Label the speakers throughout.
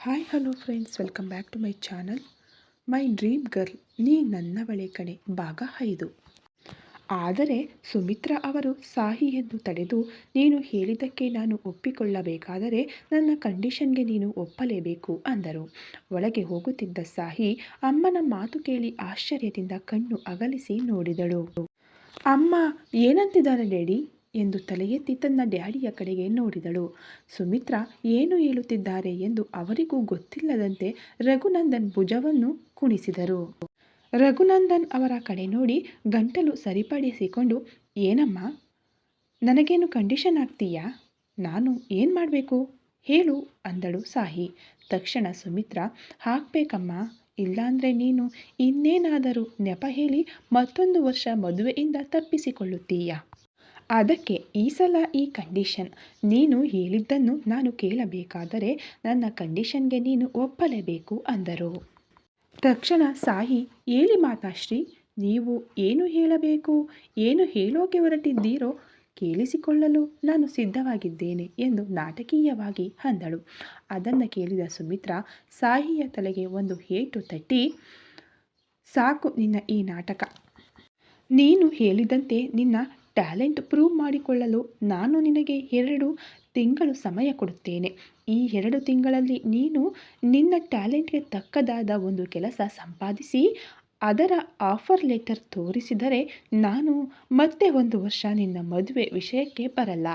Speaker 1: Hi, hello friends, welcome back to my channel. My dream girl, ನೀ ನನ್ನವಳೆ ಕಣೆ, ಭಾಗ ಐದು. ಆದರೆ ಸುಮಿತ್ರಾ ಅವರು ಸಾಹಿ ಎಂದು ತಡೆದು ನೀನು ಹೇಳಿದ್ದಕ್ಕೆ ನಾನು ಒಪ್ಪಿಕೊಳ್ಳಬೇಕಾದರೆ ನನ್ನ ಕಂಡೀಷನ್ಗೆ ನೀನು ಒಪ್ಪಲೇಬೇಕು ಅಂದರು. ಒಳಗೆ ಹೋಗುತ್ತಿದ್ದ ಸಾಹಿ ಅಮ್ಮನ ಮಾತು ಕೇಳಿ ಆಶ್ಚರ್ಯದಿಂದ ಕಣ್ಣು ಅಗಲಿಸಿ ನೋಡಿದಳು. ಅಮ್ಮ, ಏನಂತಿದ್ದಾರೆ ಡ್ಯಾಡಿ? ಎಂದು ತಲೆಯೆತ್ತಿ ತನ್ನ ಡ್ಯಾಡಿಯ ಕಡೆಗೆ ನೋಡಿದಳು. ಸುಮಿತ್ರಾ, ಏನು ಹೇಳುತ್ತಿದ್ದಾರೆ? ಎಂದು ಅವರಿಗೂ ಗೊತ್ತಿಲ್ಲದಂತೆ ರಘುನಂದನ್ ಭುಜವನ್ನು ಕುಣಿಸಿದರು. ರಘುನಂದನ್ ಅವರ ಕಡೆ ನೋಡಿ ಗಂಟಲು ಸರಿಪಡಿಸಿಕೊಂಡು, ಏನಮ್ಮ? ನನಗೇನು ಕಂಡೀಷನ್ ಆಗ್ತೀಯಾ? ನಾನು ಏನು ಮಾಡಬೇಕು? ಹೇಳು ಅಂದಳು ಸಾಹಿ. ತಕ್ಷಣ ಸುಮಿತ್ರಾ, ಹಾಕ್ಬೇಕಮ್ಮ. ಇಲ್ಲಾಂದರೆ ನೀನು ಇನ್ನೇನಾದರೂ ನೆಪ ಹೇಳಿ ಮತ್ತೊಂದು ವರ್ಷ ಮದುವೆಯಿಂದ ತಪ್ಪಿಸಿಕೊಳ್ಳುತ್ತೀಯಾ? ಅದಕ್ಕೆ ಈ ಸಲ ಈ ಕಂಡೀಷನ್ ನೀನು ಹೇಳಿದ್ದನ್ನು ನಾನು ಕೇಳಬೇಕಾದರೆ ನನ್ನ ಕಂಡೀಷನ್ಗೆ ನೀನು ಒಪ್ಪಲೇಬೇಕು ಅಂದರು. ತಕ್ಷಣ ಸಾಯಿ ಹೇಳಿ ಮಾತಾಶ್ರೀ, ನೀವು ಏನು ಹೇಳಬೇಕು? ಏನು ಹೇಳೋಕೆ ಹೊರಟಿದ್ದೀರೋ ಕೇಳಿಸಿಕೊಳ್ಳಲು ನಾನು ಸಿದ್ಧವಾಗಿದ್ದೇನೆ ಎಂದು ನಾಟಕೀಯವಾಗಿ ಅಂದಳು. ಅದನ್ನು ಕೇಳಿದ ಸುಮಿತ್ರ, ಸಾಹಿಯ ತಲೆಗೆ ಒಂದು ಹೇಟು ತಟ್ಟಿ, ಸಾಕು ನಿನ್ನ ಈ ನಾಟಕ. ನೀನು ಹೇಳಿದಂತೆ ನಿನ್ನ ಟ್ಯಾಲೆಂಟ್ ಪ್ರೂವ್ ಮಾಡಿಕೊಳ್ಳಲು ನಾನು ನಿನಗೆ ಎರಡು ತಿಂಗಳು ಸಮಯ ಕೊಡುತ್ತೇನೆ. ಈ ಎರಡು ತಿಂಗಳಲ್ಲಿ ನೀನು ನಿನ್ನ ಟ್ಯಾಲೆಂಟ್ಗೆ ತಕ್ಕದಾದ ಒಂದು ಕೆಲಸ ಸಂಪಾದಿಸಿ, ಅದರ ಆಫರ್ ಲೆಟರ್ ತೋರಿಸಿದರೆ ನಾನು ಮತ್ತೆ ಒಂದು ವರ್ಷ ನಿನ್ನ ಮದುವೆ ವಿಷಯಕ್ಕೆ ಬರಲ್ಲ.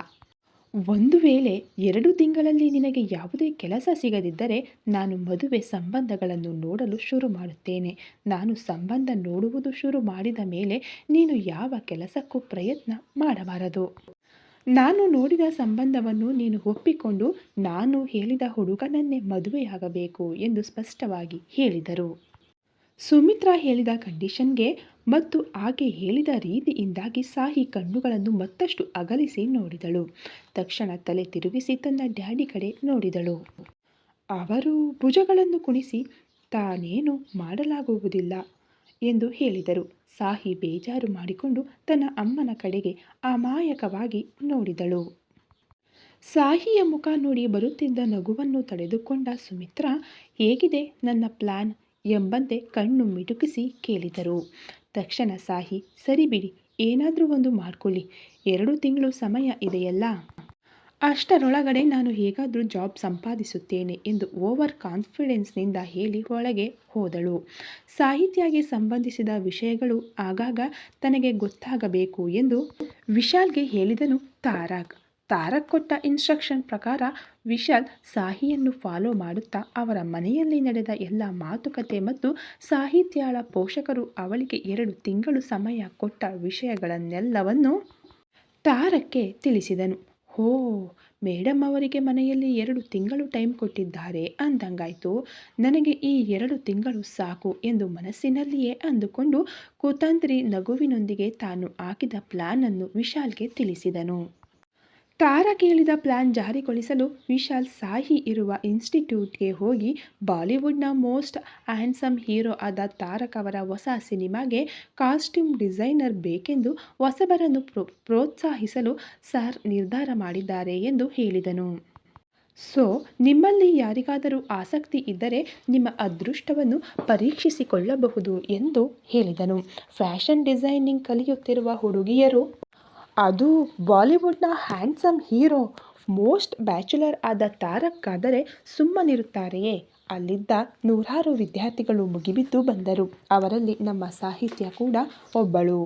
Speaker 1: ಒಂದು ವೇಳೆ ಎರಡು ತಿಂಗಳಲ್ಲಿ ನಿನಗೆ ಯಾವುದೇ ಕೆಲಸ ಸಿಗದಿದ್ದರೆ ನಾನು ಮದುವೆ ಸಂಬಂಧಗಳನ್ನು ನೋಡಲು ಶುರು ಮಾಡುತ್ತೇನೆ. ನಾನು ಸಂಬಂಧ ನೋಡುವುದು ಶುರು ಮಾಡಿದ ಮೇಲೆ ನೀನು ಯಾವ ಕೆಲಸಕ್ಕೂ ಪ್ರಯತ್ನ ಮಾಡಬಾರದು. ನಾನು ನೋಡಿದ ಸಂಬಂಧವನ್ನು ನೀನು ಒಪ್ಪಿಕೊಂಡು ನಾನು ಹೇಳಿದ ಹುಡುಗನನ್ನೇ ಮದುವೆಯಾಗಬೇಕು ಎಂದು ಸ್ಪಷ್ಟವಾಗಿ ಹೇಳಿದರು. ಸುಮಿತ್ರಾ ಹೇಳಿದ ಕಂಡೀಷನ್ಗೆ ಮತ್ತು ಆಕೆ ಹೇಳಿದ ರೀತಿಯಿಂದಾಗಿ ಸಾಹಿ ಕಣ್ಣುಗಳನ್ನು ಮತ್ತಷ್ಟು ಅಗಲಿಸಿ ನೋಡಿದಳು. ತಕ್ಷಣ ತಲೆ ತಿರುಗಿಸಿ ತನ್ನ ಡ್ಯಾಡಿ ಕಡೆ ನೋಡಿದಳು. ಅವರು ಭುಜಗಳನ್ನು ಕುಣಿಸಿ, ತಾನೇನು ಮಾಡಲಾಗುವುದಿಲ್ಲ ಎಂದು ಹೇಳಿದರು. ಸಾಹಿ ಬೇಜಾರು ಮಾಡಿಕೊಂಡು ತನ್ನ ಅಮ್ಮನ ಕಡೆಗೆ ಅಮಾಯಕವಾಗಿ ನೋಡಿದಳು. ಸಾಹಿಯ ಮುಖ ನೋಡಿ ಬರುತ್ತಿದ್ದ ನಗುವನ್ನು ತಡೆದುಕೊಂಡ ಸುಮಿತ್ರಾ, ಹೇಗಿದೆ ನನ್ನ ಪ್ಲಾನ್? ಎಂಬಂತೆ ಕಣ್ಣು ಮಿಟುಕಿಸಿ ಕೇಳಿದರು. ತಕ್ಷಣ ಸಾಹಿ, ಸರಿ ಬಿಡಿ, ಏನಾದರೂ ಒಂದು ಮಾಡ್ಕೊಳ್ಳಿ. ಎರಡು ತಿಂಗಳು ಸಮಯ ಇದೆಯಲ್ಲ. ಅಷ್ಟರೊಳಗಡೆ ನಾನು ಹೇಗಾದರೂ ಜಾಬ್ ಸಂಪಾದಿಸುತ್ತೇನೆ ಎಂದು ಓವರ್ ಕಾನ್ಫಿಡೆನ್ಸ್ನಿಂದ ಹೇಳಿ ಒಳಗೆ ಹೋದಳು. ಸಾಹಿತ್ಯಗೆ ಸಂಬಂಧಿಸಿದ ವಿಷಯಗಳು ಆಗಾಗ ತನಗೆ ಗೊತ್ತಾಗಬೇಕು ಎಂದು ವಿಶಾಲ್ಗೆ ಹೇಳಿದನು ತಾರಾಗ್. ತಾರಕ್ ಕೊಟ್ಟ ಇನ್ಸ್ಟ್ರಕ್ಷನ್ ಪ್ರಕಾರ ವಿಶಾಲ್ ಸಾಹಿಯನ್ನು ಫಾಲೋ ಮಾಡುತ್ತಾ ಅವರ ಮನೆಯಲ್ಲಿ ನಡೆದ ಎಲ್ಲ ಮಾತುಕತೆ ಮತ್ತು ಸಾಹಿತ್ಯಾಳ ಪೋಷಕರು ಅವಳಿಗೆ ಎರಡು ತಿಂಗಳು ಸಮಯ ಕೊಟ್ಟ ವಿಷಯಗಳನ್ನೆಲ್ಲವನ್ನು ತಾರಕ್ಕೆ ತಿಳಿಸಿದನು. ಹೋ ಮೇಡಮ್ ಅವರಿಗೆ ಮನೆಯಲ್ಲಿ ಎರಡು ತಿಂಗಳು ಟೈಮ್ ಕೊಟ್ಟಿದ್ದಾರೆ ಅಂದಂಗಾಯಿತು. ನನಗೆ ಈ ಎರಡು ತಿಂಗಳು ಸಾಕು ಎಂದು ಮನಸ್ಸಿನಲ್ಲಿಯೇ ಅಂದುಕೊಂಡು, ಕುತಂತ್ರಿ ನಗುವಿನೊಂದಿಗೆ ತಾನು ಹಾಕಿದ ಪ್ಲಾನನ್ನು ವಿಶಾಲ್ಗೆ ತಿಳಿಸಿದನು. ತಾರ ಕೇಳಿದ ಪ್ಲಾನ್ ಜಾರಿಗೊಳಿಸಲು ವಿಶಾಲ್ ಸಾಹಿ ಇರುವ ಇನ್ಸ್ಟಿಟ್ಯೂಟ್ಗೆ ಹೋಗಿ ಬಾಲಿವುಡ್ನ ಮೋಸ್ಟ್ ಹ್ಯಾಂಡ್ಸಮ್ ಹೀರೋ ಆದ ತಾರಕ್ ಅವರ ಹೊಸ ಸಿನಿಮಾಗೆ ಕಾಸ್ಟ್ಯೂಮ್ ಡಿಸೈನರ್ ಬೇಕೆಂದು ಹೊಸಬರನ್ನು ಪ್ರೋ, ಪ್ರೋತ್ಸಾಹಿಸಲು ಸರ್ ನಿರ್ಧಾರ ಮಾಡಿದ್ದಾರೆ ಎಂದು ಹೇಳಿದನು. ಸೊ, ನಿಮ್ಮಲ್ಲಿ ಯಾರಿಗಾದರೂ ಆಸಕ್ತಿ ಇದ್ದರೆ ನಿಮ್ಮ ಅದೃಷ್ಟವನ್ನು ಪರೀಕ್ಷಿಸಿಕೊಳ್ಳಬಹುದು ಎಂದು ಹೇಳಿದನು. ಫ್ಯಾಷನ್ ಡಿಸೈನಿಂಗ್ ಕಲಿಯುತ್ತಿರುವ ಹುಡುಗಿಯರು ಅದು ಬಾಲಿವುಡ್ನ ಹ್ಯಾಂಡ್ಸಮ್ ಹೀರೋ, ಮೋಸ್ಟ್ ಬ್ಯಾಚುಲರ್ ಆದ ತಾರಕ್ಕಾದರೆ ಸುಮ್ಮನಿರುತ್ತಾರೆಯೇ? ಅಲ್ಲಿದ್ದ ನೂರಾರು ವಿದ್ಯಾರ್ಥಿಗಳು ಮುಗಿಬಿದ್ದು ಬಂದರು. ಅವರಲ್ಲಿ ನಮ್ಮ ಸಾಹಿತ್ಯ ಕೂಡ ಒಬ್ಬಳು.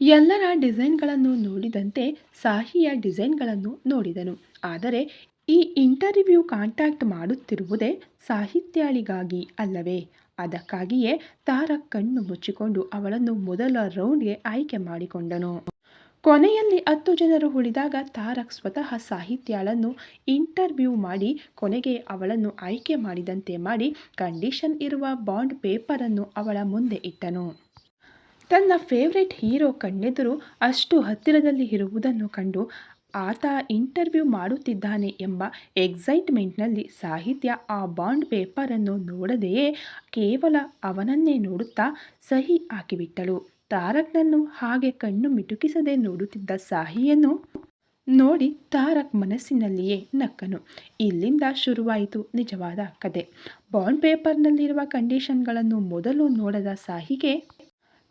Speaker 1: ಎಲ್ಲರ ಡಿಸೈನ್ಗಳನ್ನು ನೋಡಿದಂತೆ ಸಾಹಿಯ ಡಿಸೈನ್ಗಳನ್ನು ನೋಡಿದನು. ಆದರೆ ಈ ಇಂಟರ್ವ್ಯೂ ಕಾಂಟ್ಯಾಕ್ಟ್ ಮಾಡುತ್ತಿರುವುದೇ ಸಾಹಿತ್ಯಾಳಿಗಾಗಿ ಅಲ್ಲವೇ? ಅದಕ್ಕಾಗಿಯೇ ತಾರಕ್ ಕಣ್ಣು ಮುಚ್ಚಿಕೊಂಡು ಅವಳನ್ನು ಮೊದಲ ರೌಂಡ್ಗೆ ಆಯ್ಕೆ ಮಾಡಿಕೊಂಡನು. ಕೊನೆಯಲ್ಲಿ ಹತ್ತು ಜನರು ಉಳಿದಾಗ ತಾರಕ್ ಸ್ವತಃ ಸಾಹಿತ್ಯಾಳನ್ನು ಇಂಟರ್ವ್ಯೂ ಮಾಡಿ ಕೊನೆಗೆ ಅವಳನ್ನು ಆಯ್ಕೆ ಮಾಡಿದಂತೆ ಮಾಡಿ ಕಂಡೀಷನ್ ಇರುವ ಬಾಂಡ್ ಪೇಪರನ್ನು ಅವಳ ಮುಂದೆ ಇಟ್ಟನು. ತನ್ನ ಫೇವ್ರೆಟ್ ಹೀರೋ ಕಣ್ಣೆದುರು ಅಷ್ಟು ಹತ್ತಿರದಲ್ಲಿ ಇರುವುದನ್ನು ಕಂಡು ಆತ ಇಂಟರ್ವ್ಯೂ ಮಾಡುತ್ತಿದ್ದಾನೆ ಎಂಬ ಎಕ್ಸೈಟ್ಮೆಂಟ್ನಲ್ಲಿ ಸಾಹಿತ್ಯ ಆ ಬಾಂಡ್ ಪೇಪರನ್ನು ನೋಡದೆಯೇ ಕೇವಲ ಅವನನ್ನೇ ನೋಡುತ್ತಾ ಸಹಿ ಹಾಕಿಬಿಟ್ಟಳು. ತಾರಕ್ನನ್ನು ಹಾಗೆ ಕಣ್ಣು ಮಿಟುಕಿಸದೆ ನೋಡುತ್ತಿದ್ದ ಸಾಹಿಯನ್ನು ನೋಡಿ ತಾರಕ್ ಮನಸ್ಸಿನಲ್ಲಿಯೇ ನಕ್ಕನು. ಇಲ್ಲಿಂದ ಶುರುವಾಯಿತು ನಿಜವಾದ ಕತೆ. ಬಾಂಡ್ ಪೇಪರ್ನಲ್ಲಿರುವ ಕಂಡೀಷನ್ಗಳನ್ನು ಮೊದಲು ನೋಡದ ಸಾಹಿಗೆ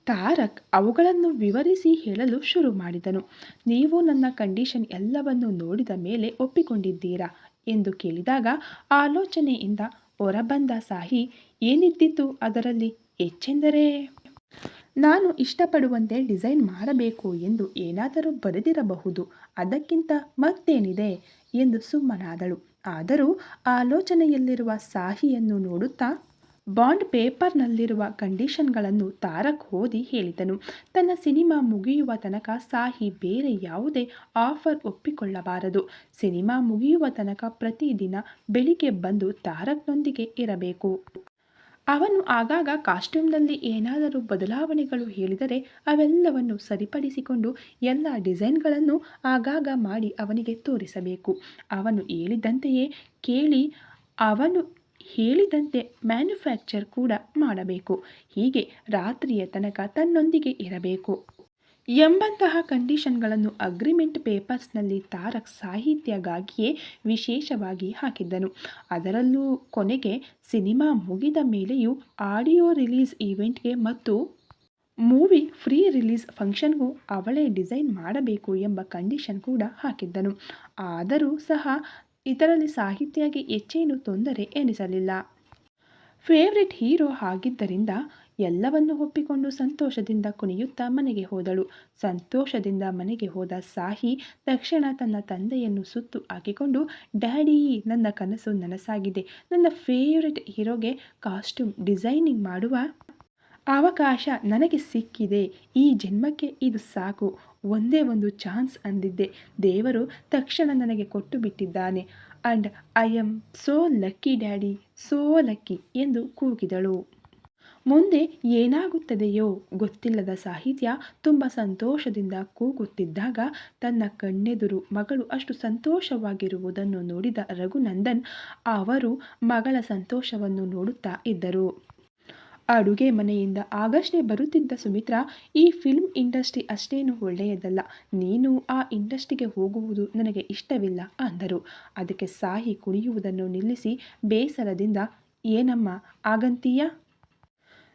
Speaker 1: ತಾರಕ್ ಅವುಗಳನ್ನು ವಿವರಿಸಿ ಹೇಳಲು ಶುರು ಮಾಡಿದನು. ನೀವು ನನ್ನ ಕಂಡೀಷನ್ ಎಲ್ಲವನ್ನು ನೋಡಿದ ಮೇಲೆ ಒಪ್ಪಿಕೊಂಡಿದ್ದೀರಾ ಎಂದು ಕೇಳಿದಾಗ ಆಲೋಚನೆಯಿಂದ ಹೊರಬಂದ ಸಾಹಿ, ಏನಿದ್ದಿತು ಅದರಲ್ಲಿ? ಹೆಚ್ಚೆಂದರೆ ನಾನು ಇಷ್ಟಪಡುವಂತೆ ಡಿಸೈನ್ ಮಾಡಬೇಕು ಎಂದು ಏನಾದರೂ ಬರೆದಿರಬಹುದು. ಅದಕ್ಕಿಂತ ಮತ್ತೇನಿದೆ? ಎಂದು ಸುಮ್ಮನಾದಳು. ಆದರೂ ಆಲೋಚನೆಯಲ್ಲಿರುವ ಸಾಹಿಯನ್ನು ನೋಡುತ್ತಾ ಬಾಂಡ್ ಪೇಪರ್ನಲ್ಲಿರುವ ಕಂಡೀಷನ್ಗಳನ್ನು ತಾರಕ್ ಓದಿ ಹೇಳಿದನು. ತನ್ನ ಸಿನಿಮಾ ಮುಗಿಯುವ ತನಕ ಸಾಹಿ ಬೇರೆ ಯಾವುದೇ ಆಫರ್ ಒಪ್ಪಿಕೊಳ್ಳಬಾರದು. ಸಿನಿಮಾ ಮುಗಿಯುವ ತನಕ ಪ್ರತಿದಿನ ಬೆಳಿಗ್ಗೆ ಬಂದು ತಾರಕ್ನೊಂದಿಗೆ ಇರಬೇಕು. ಅವನು ಆಗಾಗ ಕಾಸ್ಟ್ಯೂಮ್ನಲ್ಲಿ ಏನಾದರೂ ಬದಲಾವಣೆಗಳು ಹೇಳಿದರೆ ಅವೆಲ್ಲವನ್ನು ಸರಿಪಡಿಸಿಕೊಂಡು ಎಲ್ಲ ಡಿಸೈನ್ಗಳನ್ನು ಆಗಾಗ ಮಾಡಿ ಅವನಿಗೆ ತೋರಿಸಬೇಕು. ಅವನು ಹೇಳಿದಂತೆಯೇ ಕೇಳಿ ಅವನು ಹೇಳಿದಂತೆ ಮ್ಯಾನುಫ್ಯಾಕ್ಚರ್ ಕೂಡ ಮಾಡಬೇಕು. ಹೀಗೆ ರಾತ್ರಿಯ ತನಕ ತನ್ನೊಂದಿಗೆ ಇರಬೇಕು. ಎಂಬಂತಹ ಕಂಡೀಷನ್ಗಳನ್ನು ಅಗ್ರಿಮೆಂಟ್ ಪೇಪರ್ಸ್ನಲ್ಲಿ ತಾರಕ್ ಸಾಹಿತ್ಯಗಾಗಿಯೇ ವಿಶೇಷವಾಗಿ ಹಾಕಿದ್ದನು. ಅದರಲ್ಲೂ ಕೊನೆಗೆ ಸಿನಿಮಾ ಮುಗಿದ ಮೇಲೆಯೂ ಆಡಿಯೋ ರಿಲೀಸ್ ಈವೆಂಟ್ಗೆ ಮತ್ತು ಮೂವಿ ಫ್ರೀ ರಿಲೀಸ್ ಫಂಕ್ಷನ್ಗೂ ಅವಳೇ ಡಿಸೈನ್ ಮಾಡಬೇಕು ಎಂಬ ಕಂಡೀಷನ್ ಕೂಡ ಹಾಕಿದ್ದನು. ಆದರೂ ಸಹ ಇದರಲ್ಲಿ ಸಾಹಿತ್ಯಗೆ ಹೆಚ್ಚೇನು ತೊಂದರೆ ಎನಿಸಲಿಲ್ಲ. ಫೇವ್ರೆಟ್ ಹೀರೋ ಆಗಿದ್ದರಿಂದ ಎಲ್ಲವನ್ನು ಒಪ್ಪಿಕೊಂಡು ಸಂತೋಷದಿಂದ ಕುಣಿಯುತ್ತಾ ಮನೆಗೆ ಹೋದಳು. ಸಂತೋಷದಿಂದ ಮನೆಗೆ ಹೋದ ಸಾಹಿ ತಕ್ಷಣ ತನ್ನ ತಂದೆಯನ್ನು ಸುತ್ತು ಹಾಕಿಕೊಂಡು, ಡ್ಯಾಡಿ, ನನ್ನ ಕನಸು ನನಸಾಗಿದೆ. ನನ್ನ ಫೇವ್ರೆಟ್ ಹೀರೋಗೆ ಕಾಸ್ಟ್ಯೂಮ್ ಡಿಸೈನಿಂಗ್ ಮಾಡುವ ಅವಕಾಶ ನನಗೆ ಸಿಕ್ಕಿದೆ. ಈ ಜನ್ಮಕ್ಕೆ ಇದು ಸಾಕು. ಒಂದೇ ಒಂದು ಚಾನ್ಸ್ ಅಂದಿದ್ದೆ. ದೇವರು ತಕ್ಷಣ ನನಗೆ ಕೊಟ್ಟು ಬಿಟ್ಟಿದ್ದಾನೆ. And I am so lucky, daddy. So lucky ಎಂದು ಕೂಗಿದಳು. ಮುಂದೆ ಏನಾಗುತ್ತದೆಯೋ ಗೊತ್ತಿಲ್ಲದ ಸಾಹಿತ್ಯ ತುಂಬ ಸಂತೋಷದಿಂದ ಕೂಗುತ್ತಿದ್ದಾಗ ತನ್ನ ಕಣ್ಣೆದುರು ಮಗಳು ಅಷ್ಟು ಸಂತೋಷವಾಗಿರುವುದನ್ನು ನೋಡಿದ ರಘುನಂದನ್ ಅವರು ಮಗಳ ಸಂತೋಷವನ್ನು ನೋಡುತ್ತಾ ಇದ್ದರು. ಅಡುಗೆ ಮನೆಯಿಂದ ಆಗಷ್ಟೇ ಬರುತ್ತಿದ್ದ ಸುಮಿತ್ರಾ, ಈ ಫಿಲ್ಮ್ ಇಂಡಸ್ಟ್ರಿ ಅಷ್ಟೇನು ಒಳ್ಳೆಯದಲ್ಲ, ನೀನು ಆ ಇಂಡಸ್ಟ್ರಿಗೆ ಹೋಗುವುದು ನನಗೆ ಇಷ್ಟವಿಲ್ಲ ಅಂದರು. ಅದಕ್ಕೆ ಸಾಹಿ ಕುಣಿಯುವುದನ್ನು ನಿಲ್ಲಿಸಿ ಬೇಸರದಿಂದ, ಏನಮ್ಮ, ಆಗಂತೀಯ?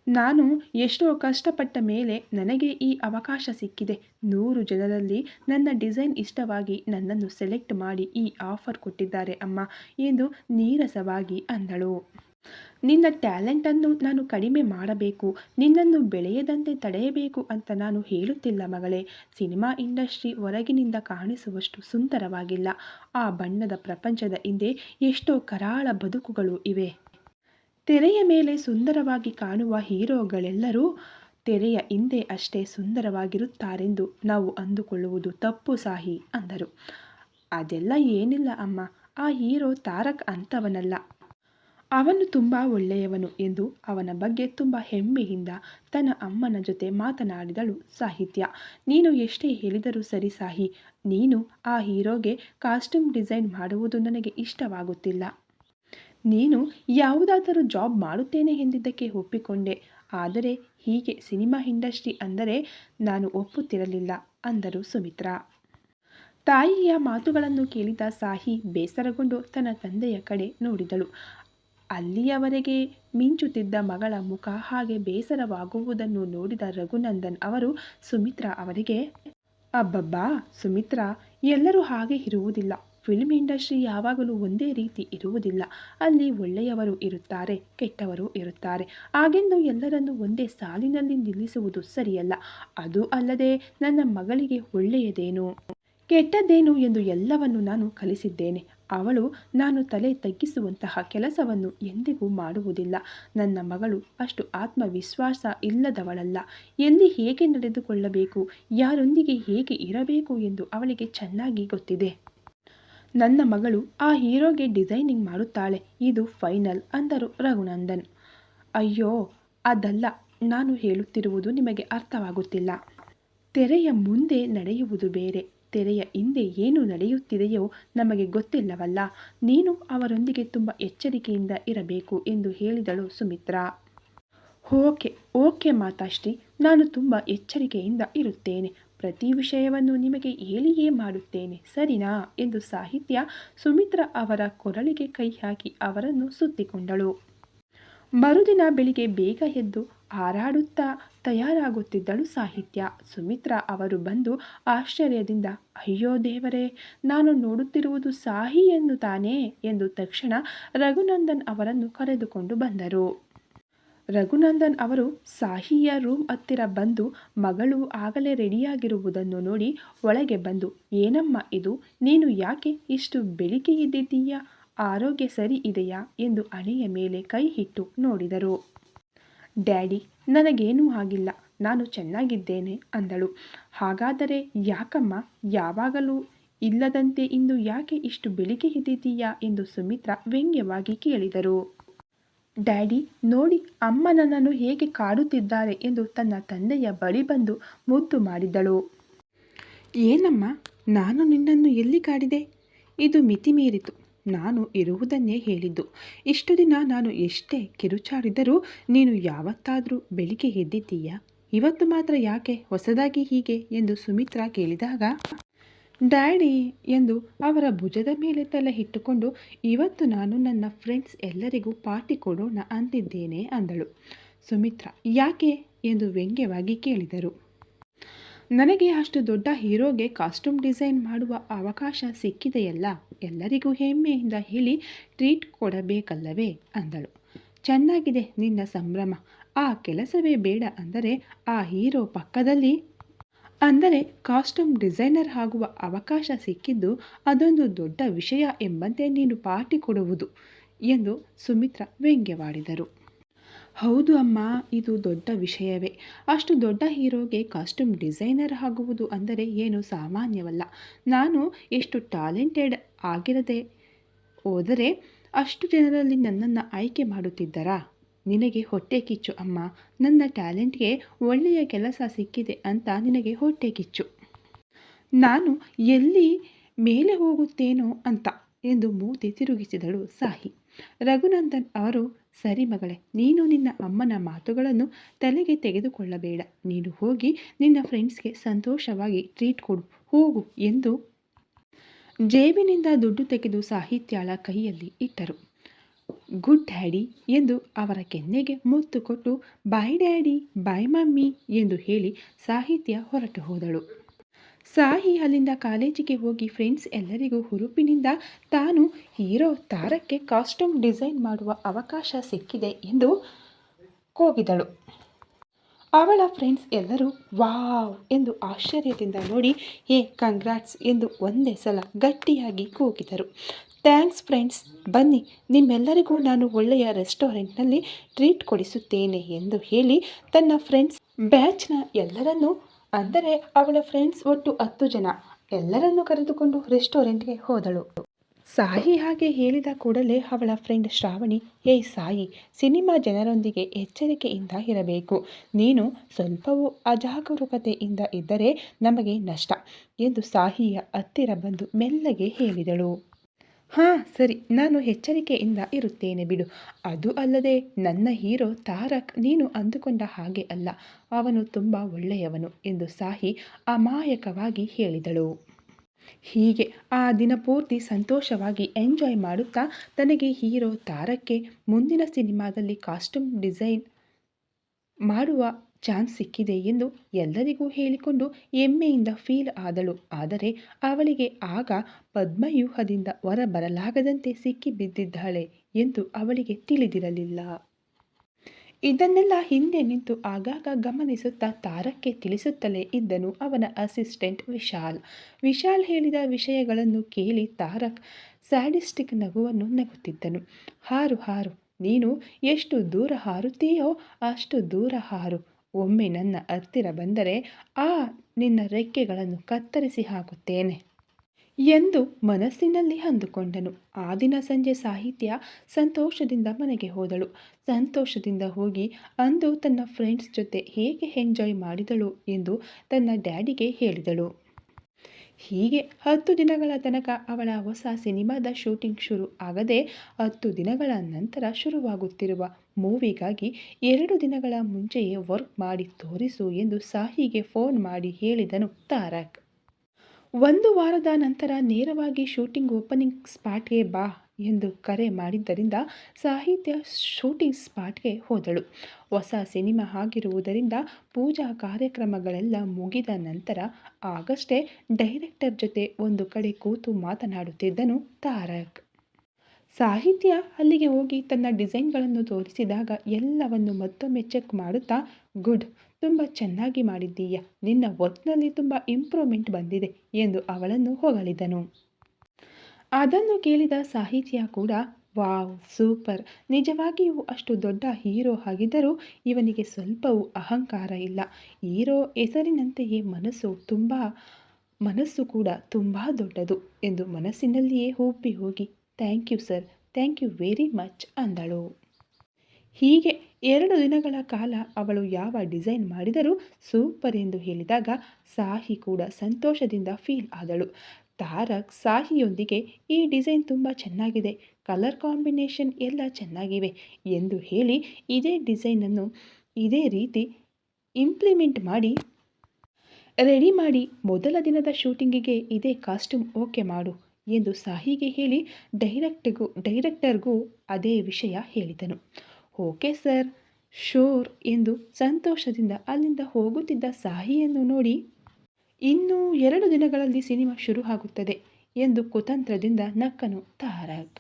Speaker 1: ನಾನು ಎಷ್ಟೋ ಕಷ್ಟಪಟ್ಟ ಮೇಲೆ ನನಗೆ ಈ ಅವಕಾಶ ಸಿಕ್ಕಿದೆ. ನೂರು ಜನರಲ್ಲಿ ನನ್ನ ಡಿಸೈನ್ ಇಷ್ಟವಾಗಿ ನನ್ನನ್ನು ಸೆಲೆಕ್ಟ್ ಮಾಡಿ ಈ ಆಫರ್ ಕೊಟ್ಟಿದ್ದಾರೆ ಅಮ್ಮ ಎಂದು ನೀರಸವಾಗಿ ಅಂದಳು. ನಿನ್ನ ಟ್ಯಾಲೆಂಟನ್ನು ನಾನು ಕಡಿಮೆ ಮಾಡಬೇಕು, ನಿನ್ನನ್ನು ಬೆಳೆಯದಂತೆ ತಡೆಯಬೇಕು ಅಂತ ನಾನು ಹೇಳುತ್ತಿಲ್ಲ ಮಗಳೇ. ಸಿನಿಮಾ ಇಂಡಸ್ಟ್ರಿ ಹೊರಗಿನಿಂದ ಕಾಣಿಸುವಷ್ಟು ಸುಂದರವಾಗಿಲ್ಲ. ಆ ಬಣ್ಣದ ಪ್ರಪಂಚದ ಹಿಂದೆ ಎಷ್ಟೋ ಕರಾಳ ಬದುಕುಗಳು ಇವೆ. ತೆರೆಯ ಮೇಲೆ ಸುಂದರವಾಗಿ ಕಾಣುವ ಹೀರೋಗಳೆಲ್ಲರೂ ತೆರೆಯ ಹಿಂದೆ ಅಷ್ಟೇ ಸುಂದರವಾಗಿರುತ್ತಾರೆಂದು ನಾವು ಅಂದುಕೊಳ್ಳುವುದು ತಪ್ಪು ಸಾಹಿ, ಅಂದರು. ಅದೆಲ್ಲ ಏನಿಲ್ಲ ಅಮ್ಮ, ಆ ಹೀರೋ ತಾರಕ್ ಅಂತವನಲ್ಲ. ಅವನು ತುಂಬ ಒಳ್ಳೆಯವನು ಎಂದು ಅವನ ಬಗ್ಗೆ ತುಂಬ ಹೆಮ್ಮೆಯಿಂದ ತನ್ನ ಅಮ್ಮನ ಜೊತೆ ಮಾತನಾಡಿದಳು ಸಾಹಿತ್ಯ. ನೀನು ಎಷ್ಟೇ ಹೇಳಿದರೂ ಸರಿ ಸಾಹಿ, ನೀನು ಆ ಹೀರೋಗೆ ಕಾಸ್ಟ್ಯೂಮ್ ಡಿಸೈನ್ ಮಾಡುವುದು ನನಗೆ ಇಷ್ಟವಾಗುತ್ತಿಲ್ಲ. ನೀನು ಯಾವುದಾದರೂ ಜಾಬ್ ಮಾಡುತ್ತೇನೆ ಎಂದಿದ್ದಕ್ಕೆ ಒಪ್ಪಿಕೊಂಡೆ. ಆದರೆ ಹೀಗೆ ಸಿನಿಮಾ ಇಂಡಸ್ಟ್ರಿ ಅಂದರೆ ನಾನು ಒಪ್ಪುತ್ತಿರಲಿಲ್ಲ ಅಂದರು ಸುಮಿತ್ರಾ. ತಾಯಿಯ ಮಾತುಗಳನ್ನು ಕೇಳಿದ ಸಾಹಿ ಬೇಸರಗೊಂಡು ತನ್ನ ತಂದೆಯ ಕಡೆ ನೋಡಿದಳು. ಅಲ್ಲಿಯವರೆಗೆ ಮಿಂಚುತ್ತಿದ್ದ ಮಗಳ ಮುಖ ಹಾಗೆ ಬೇಸರವಾಗುವುದನ್ನು ನೋಡಿದ ರಘುನಂದನ್ ಅವರು ಸುಮಿತ್ರಾ ಅವರಿಗೆ, ಅಬ್ಬಬ್ಬಾ ಸುಮಿತ್ರಾ, ಎಲ್ಲರೂ ಹಾಗೆ ಇರುವುದಿಲ್ಲ. ಫಿಲ್ಮ್ ಇಂಡಸ್ಟ್ರಿ ಯಾವಾಗಲೂ ಒಂದೇ ರೀತಿ ಇರುವುದಿಲ್ಲ. ಅಲ್ಲಿ ಒಳ್ಳೆಯವರು ಇರುತ್ತಾರೆ, ಕೆಟ್ಟವರು ಇರುತ್ತಾರೆ. ಹಾಗೆಂದು ಎಲ್ಲರನ್ನು ಒಂದೇ ಸಾಲಿನಲ್ಲಿ ನಿಲ್ಲಿಸುವುದು ಸರಿಯಲ್ಲ. ಅದು ಅಲ್ಲದೆ ನನ್ನ ಮಗಳಿಗೆ ಒಳ್ಳೆಯದೇನು? ಕೆಟ್ಟದ್ದೇನು ಎಂದು ಎಲ್ಲವನ್ನು ನಾನು ಕಲಿಸಿದ್ದೇನೆ. ಅವಳು ನಾನು ತಲೆ ತಗ್ಗಿಸುವಂತಹ ಕೆಲಸವನ್ನು ಎಂದಿಗೂ ಮಾಡುವುದಿಲ್ಲ. ನನ್ನ ಮಗಳು ಅಷ್ಟು ಆತ್ಮವಿಶ್ವಾಸ ಇಲ್ಲದವಳಲ್ಲ. ಎಲ್ಲಿ ಹೇಗೆ ನಡೆದುಕೊಳ್ಳಬೇಕು? ಯಾರೊಂದಿಗೆ ಹೇಗೆ ಇರಬೇಕು ಎಂದು ಅವಳಿಗೆ ಚೆನ್ನಾಗಿ ಗೊತ್ತಿದೆ. ನನ್ನ ಮಗಳು ಆ ಹೀರೋಗೆ ಡಿಸೈನಿಂಗ್ ಮಾಡುತ್ತಾಳೆ. ಇದು ಫೈನಲ್, ಅಂದರು ರಘುನಂದನ್. ಅಯ್ಯೋ, ಅದಲ್ಲ. ನಾನು ಹೇಳುತ್ತಿರುವುದು ನಿಮಗೆ ಅರ್ಥವಾಗುತ್ತಿಲ್ಲ. ತೆರೆಯ ಮುಂದೆ ನಡೆಯುವುದು ಬೇರೆ. ತೆರೆಯ ಹಿಂದೆ ಏನು ನಡೆಯುತ್ತಿದೆಯೋ ನಮಗೆ ಗೊತ್ತಿಲ್ಲವಲ್ಲ. ನೀನು ಅವರೊಂದಿಗೆ ತುಂಬ ಎಚ್ಚರಿಕೆಯಿಂದ ಇರಬೇಕು ಎಂದು ಹೇಳಿದಳು ಸುಮಿತ್ರಾ. Okay okay ಮಾತಾಶ್ರೀ. ನಾನು ತುಂಬ ಎಚ್ಚರಿಕೆಯಿಂದ ಇರುತ್ತೇನೆ. ಪ್ರತಿ ವಿಷಯವನ್ನು ನಿಮಗೆ ಹೇಳಿಯೇ ಮಾಡುತ್ತೇನೆ. ಸರಿನಾ? ಎಂದು ಸಾಹಿತ್ಯ ಸುಮಿತ್ರ ಅವರ ಕೊರಳಿಗೆ ಕೈ ಹಾಕಿ ಅವರನ್ನು ಸುತ್ತಿಕೊಂಡಳು. ಮರುದಿನ ಬೆಳಿಗ್ಗೆ ಬೇಗ ಎದ್ದು ಹಾರಾಡುತ್ತಾ ತಯಾರಾಗುತ್ತಿದ್ದಳು ಸಾಹಿತ್ಯ. ಸುಮಿತ್ರ ಅವರು ಬಂದು ಆಶ್ಚರ್ಯದಿಂದ, ಅಯ್ಯೋ ದೇವರೇ, ನಾನು ನೋಡುತ್ತಿರುವುದು ಸಾಹಿ ಎಂದು ತಾನೇ ಎಂದು ತಕ್ಷಣ ರಘುನಂದನ್ ಅವರನ್ನು ಕರೆದುಕೊಂಡು ಬಂದರು. ರಘುನಂದನ್ ಅವರು ಸಾಹಿಯ ರೂಮ್ ಹತ್ತಿರ ಬಂದು ಮಗಳು ಆಗಲೇ ರೆಡಿಯಾಗಿರುವುದನ್ನು ನೋಡಿ ಒಳಗೆ ಬಂದು, ಏನಮ್ಮ ಇದು? ನೀನು ಯಾಕೆ ಇಷ್ಟು ಬೆಳಿಗ್ಗೆ ಇದ್ದಿದ್ದೀಯಾ ಆರೋಗ್ಯ ಸರಿ ಇದೆಯಾ? ಎಂದು ಹಣೆಯ ಮೇಲೆ ಕೈ ಇಟ್ಟು ನೋಡಿದರು. ಡ್ಯಾಡಿ, ನನಗೇನೂ ಆಗಿಲ್ಲ. ನಾನು ಚೆನ್ನಾಗಿದ್ದೇನೆ ಅಂದಳು. ಹಾಗಾದರೆ ಯಾಕಮ್ಮ? ಯಾವಾಗಲೂ ಇಲ್ಲದಂತೆ ಇಂದು ಯಾಕೆ ಇಷ್ಟು ಬೆಳಿಗ್ಗೆ ಇದ್ದಿದ್ದೀಯಾ ಎಂದು ಸುಮಿತ್ರಾ ವ್ಯಂಗ್ಯವಾಗಿ ಕೇಳಿದರು. ಡ್ಯಾಡಿ, ನೋಡಿ, ಅಮ್ಮ ನನ್ನನ್ನು ಹೇಗೆ ಕಾಡುತ್ತಿದ್ದಾರೆ ಎಂದು ತನ್ನ ತಂದೆಯ ಬಳಿ ಬಂದು ಮುದ್ದು ಮಾಡಿದಳು. ಏನಮ್ಮ, ನಾನು ನಿನ್ನನ್ನು ಎಲ್ಲಿ ಕಾಡಿದೆ? ಇದು ಮಿತಿ ಮೀರಿತು ನಾನು ಇರುವುದನ್ನೇ ಹೇಳಿದ್ದು. ಇಷ್ಟು ದಿನ ನಾನು ಎಷ್ಟೇ ಕಿರುಚಾಡಿದರೂ ನೀನು ಯಾವತ್ತಾದರೂ ಬೆಳಿಗ್ಗೆ ಎದ್ದಿದ್ದೀಯಾ? ಇವತ್ತು ಮಾತ್ರ ಯಾಕೆ ಹೊಸದಾಗಿ ಹೀಗೆ ಎಂದು ಸುಮಿತ್ರಾ ಕೇಳಿದಾಗ ಡ್ಯಾಡಿ ಎಂದು ಅವರ ಭುಜದ ಮೇಲೆ ತಲೆ ಇಟ್ಟುಕೊಂಡು, ಇವತ್ತು ನಾನು ನನ್ನ ಫ್ರೆಂಡ್ಸ್ ಎಲ್ಲರಿಗೂ ಪಾರ್ಟಿ ಕೊಡೋಣ ಅಂತಿದ್ದೇನೆ ಅಂದಳು. ಸುಮಿತ್ರಾ, ಯಾಕೆ? ಎಂದು ವ್ಯಂಗ್ಯವಾಗಿ ಕೇಳಿದರು. ನನಗೆ ಅಷ್ಟು ದೊಡ್ಡ ಹೀರೋಗೆ ಕಾಸ್ಟ್ಯೂಮ್ ಡಿಸೈನ್ ಮಾಡುವ ಅವಕಾಶ ಸಿಕ್ಕಿದೆಯಲ್ಲ, ಎಲ್ಲರಿಗೂ ಹೆಮ್ಮೆಯಿಂದ ಹೇಳಿ ಟ್ರೀಟ್ ಕೊಡಬೇಕಲ್ಲವೇ? ಅಂದಳು. ಚೆನ್ನಾಗಿದೆ ನಿನ್ನ ಸಂಭ್ರಮ. ಆ ಕೆಲಸವೇ ಬೇಡ ಅಂದರೆ ಆ ಹೀರೋ ಪಕ್ಕದಲ್ಲಿ ಅಂದರೆ ಕಾಸ್ಟ್ಯೂಮ್ ಡಿಸೈನರ್ ಆಗುವ ಅವಕಾಶ ಸಿಕ್ಕಿದ್ದು ಅದೊಂದು ದೊಡ್ಡ ವಿಷಯ ಎಂಬಂತೆ ನೀನು ಪಾರ್ಟಿ ಕೊಡುವುದು ಎಂದು ಸುಮಿತ್ರ ವ್ಯಂಗ್ಯವಾಡಿದರು. ಹೌದು ಅಮ್ಮ, ಇದು ದೊಡ್ಡ ವಿಷಯವೇ. ಅಷ್ಟು ದೊಡ್ಡ ಹೀರೋಗೆ ಕಾಸ್ಟ್ಯೂಮ್ ಡಿಸೈನರ್ ಆಗುವುದು ಅಂದರೆ ಏನು ಸಾಮಾನ್ಯವಲ್ಲ. ನಾನು ಎಷ್ಟು ಟ್ಯಾಲೆಂಟೆಡ್ ಆಗಿರದೆ ಹೋದರೆ ಅಷ್ಟು ಜನರಲ್ಲಿ ನನ್ನನ್ನು ಆಯ್ಕೆ ಮಾಡುತ್ತಿದ್ದರಾ? ನಿನಗೆ ಹೊಟ್ಟೆ ಕಿಚ್ಚು, ಅಮ್ಮ. ನನ್ನ ಟ್ಯಾಲೆಂಟ್ಗೆ ಒಳ್ಳೆಯ ಕೆಲಸ ಸಿಕ್ಕಿದೆ ಅಂತ ನಿನಗೆ ಹೊಟ್ಟೆ ಕಿಚ್ಚು. ನಾನು ಎಲ್ಲಿ ಮೇಲೆ ಹೋಗುತ್ತೇನೋ ಅಂತ ಎಂದು ಮೂತಿ ತಿರುಗಿಸಿದಳು ಸಾಹಿ. ರಘುನಂದನ್ ಅವರು, ಸರಿ ಮಗಳೇ, ನೀನು ನಿನ್ನ ಅಮ್ಮನ ಮಾತುಗಳನ್ನು ತಲೆಗೆ ತೆಗೆದುಕೊಳ್ಳಬೇಡ. ನೀನು ಹೋಗಿ ನಿನ್ನ ಫ್ರೆಂಡ್ಸ್ಗೆ ಸಂತೋಷವಾಗಿ ಟ್ರೀಟ್ ಕೊಡು, ಹೋಗು ಎಂದು ಜೇಬಿನಿಂದ ದುಡ್ಡು ತೆಗೆದು ಸಾಹಿತ್ಯಾಳ ಕೈಯಲ್ಲಿ ಇಟ್ಟರು. ಗುಡ್ ಡ್ಯಾಡಿ ಎಂದು ಅವರ ಕೆನ್ನೆಗೆ ಮುತ್ತು ಕೊಟ್ಟು, ಬಾಯ್ ಡ್ಯಾಡಿ, ಬಾಯ್ ಮಮ್ಮಿ ಎಂದು ಹೇಳಿ ಸಾಹಿತ್ಯ ಹೊರಟು ಹೋದಳು. ಸಾಹಿ ಅಲ್ಲಿಂದ ಕಾಲೇಜಿಗೆ ಹೋಗಿ ಫ್ರೆಂಡ್ಸ್ ಎಲ್ಲರಿಗೂ ಹುರುಪಿನಿಂದ ತಾನು ಹೀರೋ ತಾರಕ್ಕೆ ಕಾಸ್ಟ್ಯೂಮ್ ಡಿಸೈನ್ ಮಾಡುವ ಅವಕಾಶ ಸಿಕ್ಕಿದೆ ಎಂದು ಕೂಗಿದಳು. ಅವಳ ಫ್ರೆಂಡ್ಸ್ ಎಲ್ಲರೂ, ವಾವ್ ಎಂದು ಆಶ್ಚರ್ಯದಿಂದ ನೋಡಿ ಏ ಕಂಗ್ರಾಟ್ಸ್ ಎಂದು ಒಂದೇ ಸಲ ಗಟ್ಟಿಯಾಗಿ ಕೂಗಿದರು. Thanks friends. ಬನ್ನಿ, ನಿಮ್ಮೆಲ್ಲರಿಗೂ ನಾನು ಒಳ್ಳೆಯ ರೆಸ್ಟೋರೆಂಟ್ನಲ್ಲಿ ಟ್ರೀಟ್ ಕೊಡಿಸುತ್ತೇನೆ ಎಂದು ಹೇಳಿ ತನ್ನ ಫ್ರೆಂಡ್ಸ್ ಬ್ಯಾಚ್ನ ಎಲ್ಲರನ್ನೂ, ಅಂದರೆ ಅವಳ ಫ್ರೆಂಡ್ಸ್ ಒಟ್ಟು ಹತ್ತು ಜನ, ಎಲ್ಲರನ್ನು ಕರೆದುಕೊಂಡು ರೆಸ್ಟೋರೆಂಟ್ಗೆ ಹೋದಳು. ಸಾಯಿ ಹಾಗೆ ಹೇಳಿದ ಕೂಡಲೇ ಅವಳ ಫ್ರೆಂಡ್ ಶ್ರಾವಣಿ, ಏಯ್ ಸಾಯಿ ಸಿನಿಮಾ ಜನರೊಂದಿಗೆ ಎಚ್ಚರಿಕೆಯಿಂದ ಇರಬೇಕು. ನೀನು ಸ್ವಲ್ಪವೂ ಅಜಾಗರೂಕತೆಯಿಂದ ಇದ್ದರೆ ನಮಗೆ ನಷ್ಟ, ಎಂದು ಸಾಹಿಯ ಹತ್ತಿರ ಬಂದು ಮೆಲ್ಲಗೆ ಹೇಳಿದಳು. ಹಾಂ, ಸರಿ. ನಾನು ಎಚ್ಚರಿಕೆಯಿಂದ ಇರುತ್ತೇನೆ ಬಿಡು. ಅದು ಅಲ್ಲದೆ ನನ್ನ ಹೀರೋ ತಾರಕ್ ನೀನು ಅಂದುಕೊಂಡ ಹಾಗೆ ಅಲ್ಲ. ಅವನು ತುಂಬ ಒಳ್ಳೆಯವನು ಎಂದು ಸಾಹಿ ಅಮಾಯಕವಾಗಿ ಹೇಳಿದಳು. ಹೀಗೆ ಆ ದಿನ ಪೂರ್ತಿ ಸಂತೋಷವಾಗಿ ಎಂಜಾಯ್ ಮಾಡುತ್ತಾ ತನಗೆ ಹೀರೋ ತಾರಕ್ಕೆ ಮುಂದಿನ ಸಿನಿಮಾದಲ್ಲಿ ಕಾಸ್ಟ್ಯೂಮ್ ಡಿಸೈನ್ ಮಾಡುವ ಚಾನ್ಸ್ ಸಿಕ್ಕಿದೆ ಎಂದು ಎಲ್ಲರಿಗೂ ಹೇಳಿಕೊಂಡು ಹೆಮ್ಮೆಯಿಂದ ಫೀಲ್ ಆದಳು. ಆದರೆ ಅವಳಿಗೆ ಆಗ ಪದ್ಮವ್ಯೂಹದಿಂದ ಹೊರಬರಲಾಗದಂತೆ ಸಿಕ್ಕಿಬಿದ್ದಿದ್ದಾಳೆ ಎಂದು ಅವಳಿಗೆ ತಿಳಿದಿರಲಿಲ್ಲ. ಇದನ್ನೆಲ್ಲ ಹಿಂದೆ ನಿಂತು ಆಗಾಗ ಗಮನಿಸುತ್ತಾ ತಾರಕ್ಕೆ ತಿಳಿಸುತ್ತಲೇ ಇದ್ದನು ಅವನ ಅಸಿಸ್ಟೆಂಟ್ ವಿಶಾಲ್. ವಿಶಾಲ್ ಹೇಳಿದ ವಿಷಯಗಳನ್ನು ಕೇಳಿ ತಾರಕ್ ಸ್ಯಾಡಿಸ್ಟಿಕ್ ನಗುವನ್ನು ನಗುತ್ತಿದ್ದನು. ಹಾರು ಹಾರು, ನೀನು ಎಷ್ಟು ದೂರ ಹಾರುತ್ತೀಯೋ ಅಷ್ಟು ದೂರ ಹಾರು. ಒಮ್ಮೆ ನನ್ನ ಹತ್ತಿರ ಬಂದರೆ ಆ ನಿನ್ನ ರೆಕ್ಕೆಗಳನ್ನು ಕತ್ತರಿಸಿ ಹಾಕುತ್ತೇನೆ ಎಂದು ಮನಸ್ಸಿನಲ್ಲಿ ಅಂದುಕೊಂಡನು. ಆ ದಿನ ಸಂಜೆ ಸಾಹಿತ್ಯ ಸಂತೋಷದಿಂದ ಮನೆಗೆ ಹೋದಳು. ಸಂತೋಷದಿಂದ ಹೋಗಿ ಅಂದು ತನ್ನ ಫ್ರೆಂಡ್ಸ್ ಜೊತೆ ಹೇಗೆ ಎಂಜಾಯ್ ಮಾಡಿದಳು ಎಂದು ತನ್ನ ಡ್ಯಾಡಿಗೆ ಹೇಳಿದಳು. ಹೀಗೆ ಹತ್ತು ದಿನಗಳ ತನಕ ಅವಳ ಹೊಸ ಸಿನಿಮಾದ ಶೂಟಿಂಗ್ ಶುರು ಆಗದೆ ಹತ್ತು ದಿನಗಳ ನಂತರ ಶುರುವಾಗುತ್ತಿರುವ ಮೂವಿಗಾಗಿ ಎರಡು ದಿನಗಳ ಮುಂಚೆಯೇ ವರ್ಕ್ ಮಾಡಿ ತೋರಿಸು ಎಂದು ಸಾಹಿಗೆ ಫೋನ್ ಮಾಡಿ ಹೇಳಿದನು ತಾರಕ್. ಒಂದು ವಾರದ ನಂತರ ನೇರವಾಗಿ ಶೂಟಿಂಗ್ ಓಪನಿಂಗ್ ಸ್ಪಾಟ್ಗೆ ಬಾ ಎಂದು ಕರೆ ಮಾಡಿದ್ದರಿಂದ ಸಾಹಿತ್ಯ ಶೂಟಿಂಗ್ ಸ್ಪಾಟ್ಗೆ ಹೋದಳು. ಹೊಸ ಸಿನಿಮಾ ಆಗಿರುವುದರಿಂದ ಪೂಜಾ ಕಾರ್ಯಕ್ರಮಗಳೆಲ್ಲ ಮುಗಿದ ನಂತರ ಆಗಷ್ಟೇ ಡೈರೆಕ್ಟರ್ ಜೊತೆ ಒಂದು ಕಡೆ ಕೂತು ಮಾತನಾಡುತ್ತಿದ್ದನು ತಾರಕ್. ಸಾಹಿತ್ಯ ಅಲ್ಲಿಗೆ ಹೋಗಿ ತನ್ನ ಡಿಸೈನ್ಗಳನ್ನು ತೋರಿಸಿದಾಗ ಎಲ್ಲವನ್ನು ಮತ್ತೊಮ್ಮೆ ಚೆಕ್ ಮಾಡುತ್ತಾ, ಗುಡ್, ತುಂಬ ಚೆನ್ನಾಗಿ ಮಾಡಿದ್ದೀಯ. ನಿನ್ನ ವರ್ಕ್ನಲ್ಲಿ ತುಂಬ ಇಂಪ್ರೂವ್ಮೆಂಟ್ ಬಂದಿದೆ ಎಂದು ಅವಳನ್ನು ಹೊಗಳಿದನು. ಅದನ್ನು ಕೇಳಿದ ಸಾಹಿತ್ಯ ಕೂಡ, ವಾವ್, ಸೂಪರ್. ನಿಜವಾಗಿಯೂ ಅಷ್ಟು ದೊಡ್ಡ ಹೀರೋ ಆಗಿದ್ದರೂ ಇವನಿಗೆ ಸ್ವಲ್ಪವೂ ಅಹಂಕಾರ ಇಲ್ಲ. ಹೀರೋ ಹೆಸರಿನಂತೆಯೇ ಮನಸ್ಸು ತುಂಬ, ಮನಸ್ಸು ಕೂಡ ತುಂಬ ದೊಡ್ಡದು ಎಂದು ಮನಸ್ಸಿನಲ್ಲಿಯೇ ಉಬ್ಬಿ ಹೋಗಿ, thank you sir, thank you very much ಅಂದಳು. ಹೀಗೆ ಎರಡು ದಿನಗಳ ಕಾಲ ಅವಳು ಯಾವ ಡಿಸೈನ್ ಮಾಡಿದರೂ ಸೂಪರ್ ಎಂದು ಹೇಳಿದಾಗ ಸಾಹಿ ಕೂಡ ಸಂತೋಷದಿಂದ ಫೀಲ್ ಆದಳು. ತಾರಕ್ ಸಾಹಿಯೊಂದಿಗೆ ಈ ಡಿಸೈನ್ ತುಂಬ ಚೆನ್ನಾಗಿದೆ. ಕಲರ್ ಕಾಂಬಿನೇಷನ್ ಎಲ್ಲ ಚೆನ್ನಾಗಿವೆ ಎಂದು ಹೇಳಿ ಇದೇ ಡಿಸೈನನ್ನು ಇದೇ ರೀತಿ ಇಂಪ್ಲಿಮೆಂಟ್ ಮಾಡಿ, ರೆಡಿ ಮಾಡಿ ಮೊದಲ ದಿನದ ಶೂಟಿಂಗಿಗೆ ಇದೇ ಕಾಸ್ಟ್ಯೂಮ್ ಓಕೆ ಮಾಡು ಎಂದು ಸಾಹಿಗೆ ಹೇಳಿ ಡೈರೆಕ್ಟ್ಗೂ, ಡೈರೆಕ್ಟರ್ಗೂ ಅದೇ ವಿಷಯ ಹೇಳಿದನು. ಓಕೆ ಸರ್, ಶೋರ್ ಎಂದು ಸಂತೋಷದಿಂದ ಅಲ್ಲಿಂದ ಹೋಗುತ್ತಿದ್ದ ಸಾಹಿಯನ್ನು ನೋಡಿ ಇನ್ನೂ ಎರಡು ದಿನಗಳಲ್ಲಿ ಸಿನಿಮಾ ಶುರು ಆಗುತ್ತದೆ ಎಂದು ಕುತಂತ್ರದಿಂದ ನಕ್ಕನು ತಾರಕ್.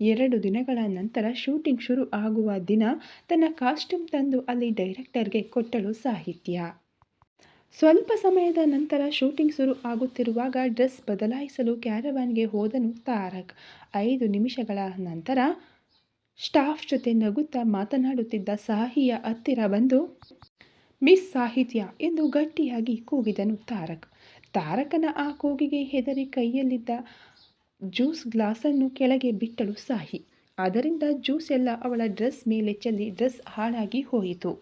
Speaker 1: ಎರಡು ದಿನಗಳ ನಂತರ ಶೂಟಿಂಗ್ ಶುರು ಆಗುವ ದಿನ ತನ್ನ ಕಾಸ್ಟ್ಯೂಮ್ ತಂದು ಅಲ್ಲಿ ಡೈರೆಕ್ಟರ್ಗೆ ಕೊಟ್ಟಳು ಸಾಹಿತ್ಯ. ಸ್ವಲ್ಪ ಸಮಯದ ನಂತರ ಶೂಟಿಂಗ್ ಶುರು ಆಗುತ್ತಿರುವಾಗ ಡ್ರೆಸ್ ಬದಲಾಯಿಸಲು ಕ್ಯಾರವಾನ್ಗೆ ಹೋದನು ತಾರಕ್. ಐದು ನಿಮಿಷಗಳ ನಂತರ ಸ್ಟಾಫ್ ಜೊತೆ ನಗುತ್ತಾ ಮಾತನಾಡುತ್ತಿದ್ದ ಸಾಹಿಯ ಹತ್ತಿರ ಬಂದು ಮಿಸ್ ಸಾಹಿತ್ಯ ಎಂದು ಗಟ್ಟಿಯಾಗಿ ಕೂಗಿದನು ತಾರಕ್. ತಾರಕನ ಆ ಕೂಗಿಗೆ ಹೆದರಿ ಕೈಯಲ್ಲಿದ್ದ ಜ್ಯೂಸ್ ಗ್ಲಾಸನ್ನು ಕೆಳಗೆ ಬಿಟ್ಟಳು ಸಾಹಿ. ಅದರಿಂದ ಜ್ಯೂಸ್ ಎಲ್ಲ ಅವಳ ಡ್ರೆಸ್ ಮೇಲೆ ಚೆಲ್ಲಿ ಡ್ರೆಸ್ ಹಾಳಾಗಿ ಹೋಯಿತು.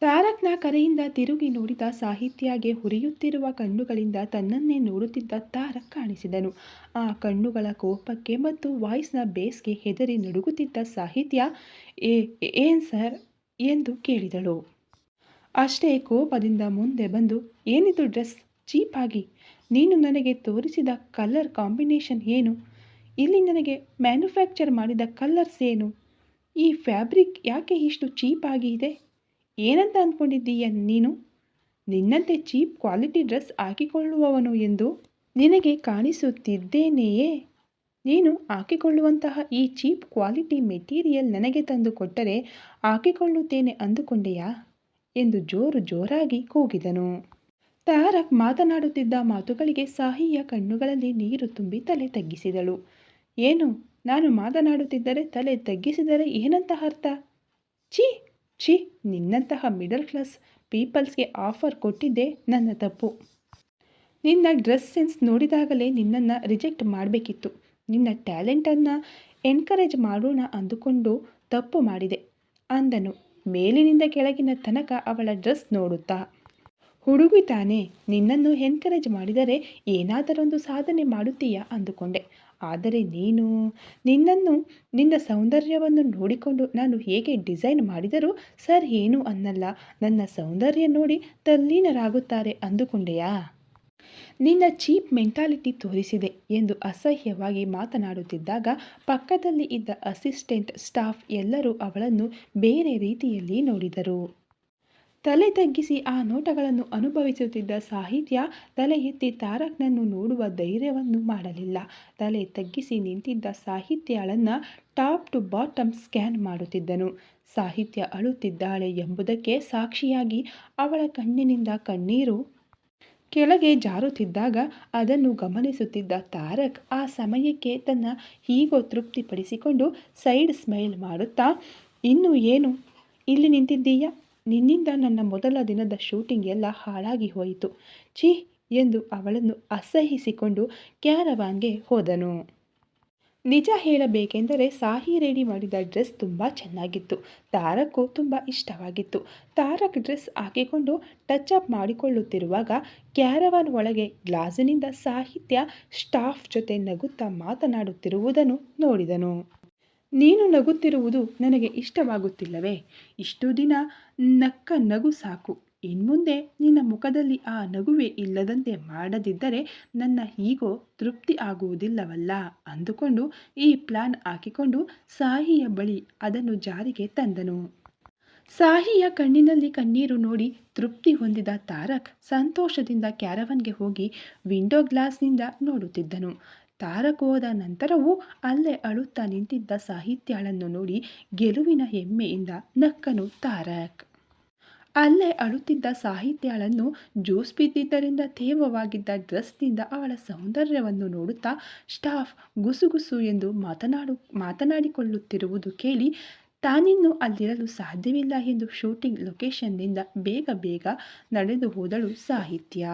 Speaker 1: ತಾರಕ್ನ ಕರೆಯಿಂದ ತಿರುಗಿ ನೋಡಿದ ಸಾಹಿತ್ಯಗೆ ಹುರಿಯುತ್ತಿರುವ ಕಣ್ಣುಗಳಿಂದ ತನ್ನನ್ನೇ ನೋಡುತ್ತಿದ್ದ ತಾರಕ್ ಕಾಣಿಸಿದನು. ಆ ಕಣ್ಣುಗಳ ಕೋಪಕ್ಕೆ ಮತ್ತು ವಾಯ್ಸ್ನ ಬೇಸ್ಗೆ ಹೆದರಿ ನಡುಗುತ್ತಿದ್ದ ಸಾಹಿತ್ಯ, ಏ, ಏನ್ ಸರ್? ಎಂದು ಕೇಳಿದಳು. ಅಷ್ಟೇ ಕೋಪದಿಂದ ಮುಂದೆ ಬಂದು, ಏನಿದು ಡ್ರೆಸ್? ಚೀಪಾಗಿ. ನೀನು ನನಗೆ ತೋರಿಸಿದ ಕಲರ್ ಕಾಂಬಿನೇಷನ್ ಏನು? ಇಲ್ಲಿ ನನಗೆ ಮ್ಯಾನುಫ್ಯಾಕ್ಚರ್ ಮಾಡಿದ ಕಲರ್ಸ್ ಏನು? ಈ ಫ್ಯಾಬ್ರಿಕ್ ಯಾಕೆ ಇಷ್ಟು ಚೀಪಾಗಿ ಇದೆ? ಏನಂತ ಅಂದ್ಕೊಂಡಿದ್ದೀಯ ನೀನು? ನಿನ್ನಂತೆ ಚೀಪ್ ಕ್ವಾಲಿಟಿ ಡ್ರೆಸ್ ಹಾಕಿಕೊಳ್ಳುವವನು ಎಂದು ನಿನಗೆ ಕಾಣಿಸುತ್ತಿದ್ದೇನೆಯೇ? ನೀನು ಹಾಕಿಕೊಳ್ಳುವಂತಹ ಈ ಚೀಪ್ ಕ್ವಾಲಿಟಿ ಮೆಟೀರಿಯಲ್ ನನಗೆ ತಂದು ಕೊಟ್ಟರೆ ಹಾಕಿಕೊಳ್ಳುತ್ತೇನೆ ಅಂದುಕೊಂಡೆಯಾ? ಎಂದು ಜೋರು ಜೋರಾಗಿ ಕೂಗಿದನು. ತಾರಕ್ ಮಾತನಾಡುತ್ತಿದ್ದ ಮಾತುಗಳಿಗೆ ಸಾಹಿಯ ಕಣ್ಣುಗಳಲ್ಲಿ ನೀರು ತುಂಬಿ ತಲೆ ತಗ್ಗಿಸಿದಳು. ಏನು, ನಾನು ಮಾತನಾಡುತ್ತಿದ್ದರೆ ತಲೆ ತಗ್ಗಿಸಿದರೆ ಏನಂತ ಅರ್ಥ? ಛೀ ಛೀ, ನಿನ್ನಂತಹ ಮಿಡಲ್ ಕ್ಲಾಸ್ ಪೀಪಲ್ಸ್ಗೆ ಆಫರ್ ಕೊಟ್ಟಿದ್ದೆ ನನ್ನ ತಪ್ಪು. ನಿನ್ನ ಡ್ರೆಸ್ ಸೆನ್ಸ್ ನೋಡಿದಾಗಲೇ ನಿನ್ನನ್ನು ರಿಜೆಕ್ಟ್ ಮಾಡಬೇಕಿತ್ತು. ನಿನ್ನ ಟ್ಯಾಲೆಂಟನ್ನು ಎನ್ಕರೇಜ್ ಮಾಡೋಣ ಅಂದುಕೊಂಡು ತಪ್ಪು ಮಾಡಿದೆ, ಅಂದನು. ಮೇಲಿನಿಂದ ಕೆಳಗಿನ ತನಕ ಅವಳ ಡ್ರೆಸ್ ನೋಡುತ್ತಾ. ಹುಡುಗಿ ತಾನೇ, ನಿನ್ನನ್ನು ಎನ್ಕರೇಜ್ ಮಾಡಿದರೆ ಏನಾದರೊಂದು ಸಾಧನೆ ಮಾಡುತ್ತೀಯಾ? ಅಂದುಕೊಂಡೆ. ಆದರೆ ನೀನು, ನಿನ್ನನ್ನು, ನಿನ್ನ ಸೌಂದರ್ಯವನ್ನು ನೋಡಿಕೊಂಡು ನಾನು ಹೇಗೆ ಡಿಸೈನ್ ಮಾಡಿದರೂ ಸರ್ ಏನು ಅನ್ನಲ್ಲ. ನನ್ನ ಸೌಂದರ್ಯ ನೋಡಿ ತಲ್ಲೀನರಾಗುತ್ತಾರೆ ಅಂದುಕೊಂಡೆಯಾ? ನಿನ್ನ ಚೀಪ್ ಮೆಂಟಾಲಿಟಿ ತೋರಿಸಿದೆ ಎಂದು ಅಸಹ್ಯವಾಗಿ ಮಾತನಾಡುತ್ತಿದ್ದಾಗ ಪಕ್ಕದಲ್ಲಿ ಇದ್ದ ಅಸಿಸ್ಟೆಂಟ್ ಸ್ಟಾಫ್ ಎಲ್ಲರೂ ಅವಳನ್ನು ಬೇರೆ ರೀತಿಯಲ್ಲಿ ನೋಡಿದರು. ತಲೆ ತಗ್ಗಿಸಿ ಆ ನೋಟಗಳನ್ನು ಅನುಭವಿಸುತ್ತಿದ್ದ ಸಾಹಿತ್ಯ ತಲೆ ಎತ್ತಿ ತಾರಕ್ನನ್ನು ನೋಡುವ ಧೈರ್ಯವನ್ನು ಮಾಡಲಿಲ್ಲ. ತಲೆ ತಗ್ಗಿಸಿ ನಿಂತಿದ್ದ ಸಾಹಿತ್ಯಳನ್ನು ಟಾಪ್ ಟು ಬಾಟಮ್ ಸ್ಕ್ಯಾನ್ ಮಾಡುತ್ತಿದ್ದನು. ಸಾಹಿತ್ಯ ಅಳುತ್ತಿದ್ದಾಳೆ ಎಂಬುದಕ್ಕೆ ಸಾಕ್ಷಿಯಾಗಿ ಅವಳ ಕಣ್ಣಿನಿಂದ ಕಣ್ಣೀರು ಕೆಳಗೆ ಜಾರುತ್ತಿದ್ದಾಗ ಅದನ್ನು ಗಮನಿಸುತ್ತಿದ್ದ ತಾರಕ್ ಆ ಸಮಯಕ್ಕೆ ತನ್ನ ಹೀಗೋ ತೃಪ್ತಿಪಡಿಸಿಕೊಂಡು ಸೈಡ್ ಸ್ಮೈಲ್ ಮಾಡುತ್ತಾ, ಇನ್ನು ಏನು? ಇಲ್ಲಿ ನಿಂತಿದ್ದೀಯಾ? ನಿನ್ನಿಂದ ನನ್ನ ಮೊದಲ ದಿನದ ಶೂಟಿಂಗ್ ಎಲ್ಲ ಹಾಳಾಗಿ ಹೋಯಿತು. ಛೀ! ಎಂದು ಅವಳನ್ನು ಅಸಹಿಸಿಕೊಂಡು ಕ್ಯಾರವಾನ್ಗೆ ಹೋದನು. ನಿಜ ಹೇಳಬೇಕೆಂದರೆ ಸಾಹಿ ರೆಡಿ ಮಾಡಿದ ಡ್ರೆಸ್ ತುಂಬ ಚೆನ್ನಾಗಿತ್ತು. ತಾರಕ್ಕೂ ತುಂಬ ಇಷ್ಟವಾಗಿತ್ತು. ತಾರಕ್ ಡ್ರೆಸ್ ಹಾಕಿಕೊಂಡು ಟಚ್ ಅಪ್ ಮಾಡಿಕೊಳ್ಳುತ್ತಿರುವಾಗ ಕ್ಯಾರವಾನ್ ಒಳಗೆ ಗ್ಲಾಸಿನಿಂದ ಸಾಹಿತ್ಯ ಸ್ಟಾಫ್ ಜೊತೆ ನಗುತ್ತಾ ಮಾತನಾಡುತ್ತಿರುವುದನ್ನು ನೋಡಿದನು. ನೀನು ನಗುತ್ತಿರುವುದು ನನಗೆ ಇಷ್ಟವಾಗುತ್ತಿಲ್ಲವೇ? ಇಷ್ಟು ದಿನ ನಕ್ಕ ನಗು ಸಾಕು. ಇನ್ಮುಂದೆ ನಿನ್ನ ಮುಖದಲ್ಲಿ ಆ ನಗುವೆ ಇಲ್ಲದಂತೆ ಮಾಡದಿದ್ದರೆ ನನ್ನ ಹೀಗೋ ತೃಪ್ತಿ ಆಗುವುದಿಲ್ಲವಲ್ಲ ಅಂದುಕೊಂಡು ಈ ಪ್ಲಾನ್ ಹಾಕಿಕೊಂಡು ಸಾಹಿಯ ಬಳಿ ಅದನ್ನು ಜಾರಿಗೆ ತಂದನು. ಸಾಹಿಯ ಕಣ್ಣಿನಲ್ಲಿ ಕಣ್ಣೀರು ನೋಡಿ ತೃಪ್ತಿ ಹೊಂದಿದ ತಾರಕ್ ಸಂತೋಷದಿಂದ ಕ್ಯಾರವನ್ಗೆ ಹೋಗಿ ವಿಂಡೋ ಗ್ಲಾಸ್ನಿಂದ ನೋಡುತ್ತಿದ್ದನು. ತಾರಕ್ ಹೋದ ನಂತರವೂ ಅಲ್ಲೇ ಅಳುತ್ತಾ ನಿಂತಿದ್ದ ಸಾಹಿತ್ಯಾಳನ್ನು ನೋಡಿ ಗೆಲುವಿನ ಹೆಮ್ಮೆಯಿಂದ ನಕ್ಕನು ತಾರಕ್. ಅಲ್ಲೇ ಅಳುತ್ತಿದ್ದ ಸಾಹಿತ್ಯಾಳನ್ನು ಜ್ಯೂಸ್ ಬಿದ್ದಿದ್ದರಿಂದ ತೇವವಾಗಿದ್ದ ಡ್ರೆಸ್ನಿಂದ ಅವಳ ಸೌಂದರ್ಯವನ್ನು ನೋಡುತ್ತಾ, ಸ್ಟಾಫ್ ಗುಸುಗುಸು ಎಂದು ಮಾತನಾಡು, ಮಾತನಾಡಿಕೊಳ್ಳುತ್ತಿರುವುದು ಕೇಳಿ ತಾನಿನ್ನು ಅಲ್ಲಿರಲು ಸಾಧ್ಯವಿಲ್ಲ ಎಂದು ಶೂಟಿಂಗ್ ಲೊಕೇಶನ್ನಿಂದ ಬೇಗ ಬೇಗ ನಡೆದು ಹೋದಳು ಸಾಹಿತ್ಯ.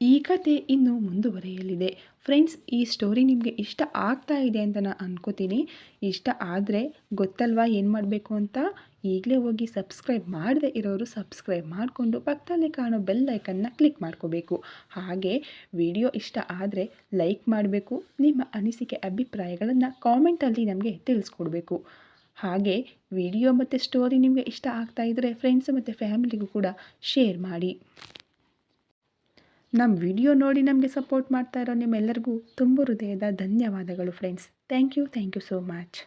Speaker 1: ಈ ಕತೆ ಇನ್ನೂ ಮುಂದುವರೆಯಲಿದೆ. ಫ್ರೆಂಡ್ಸ್, ಈ ಸ್ಟೋರಿ ನಿಮಗೆ ಇಷ್ಟ ಆಗ್ತಾ ಇದೆ ಅಂತ ನಾನು ಅನ್ಕೋತೀನಿ. ಇಷ್ಟ ಆದರೆ ಗೊತ್ತಲ್ವಾ ಏನು ಮಾಡಬೇಕು ಅಂತ? ಈಗಲೇ ಹೋಗಿ ಸಬ್ಸ್ಕ್ರೈಬ್ ಮಾಡದೇ ಇರೋರು ಸಬ್ಸ್ಕ್ರೈಬ್ ಮಾಡಿಕೊಂಡು ಪಕ್ಕದಲ್ಲಿ ಕಾಣೋ ಬೆಲ್ ಐಕನ್ನ ಕ್ಲಿಕ್ ಮಾಡ್ಕೋಬೇಕು. ಹಾಗೆ ವಿಡಿಯೋ ಇಷ್ಟ ಆದರೆ ಲೈಕ್ ಮಾಡಬೇಕು, ನಿಮ್ಮ ಅನಿಸಿಕೆ ಅಭಿಪ್ರಾಯಗಳನ್ನು ಕಾಮೆಂಟಲ್ಲಿ ನಮಗೆ ತಿಳಿಸ್ಕೊಡ್ಬೇಕು. ಹಾಗೆ ವಿಡಿಯೋ ಮತ್ತು ಸ್ಟೋರಿ ನಿಮಗೆ ಇಷ್ಟ ಆಗ್ತಾ ಇದ್ದರೆ ಫ್ರೆಂಡ್ಸ್ ಮತ್ತು ಫ್ಯಾಮಿಲಿಗೂ ಕೂಡ ಶೇರ್ ಮಾಡಿ. ನಮ್ಮ ವಿಡಿಯೋ ನೋಡಿ ನಮಗೆ ಸಪೋರ್ಟ್ ಮಾಡ್ತಾ ಇರೋ ನಿಮ್ಮೆಲ್ಲರಿಗೂ ತುಂಬ ಹೃದಯದ ಧನ್ಯವಾದಗಳು friends thank you thank you so much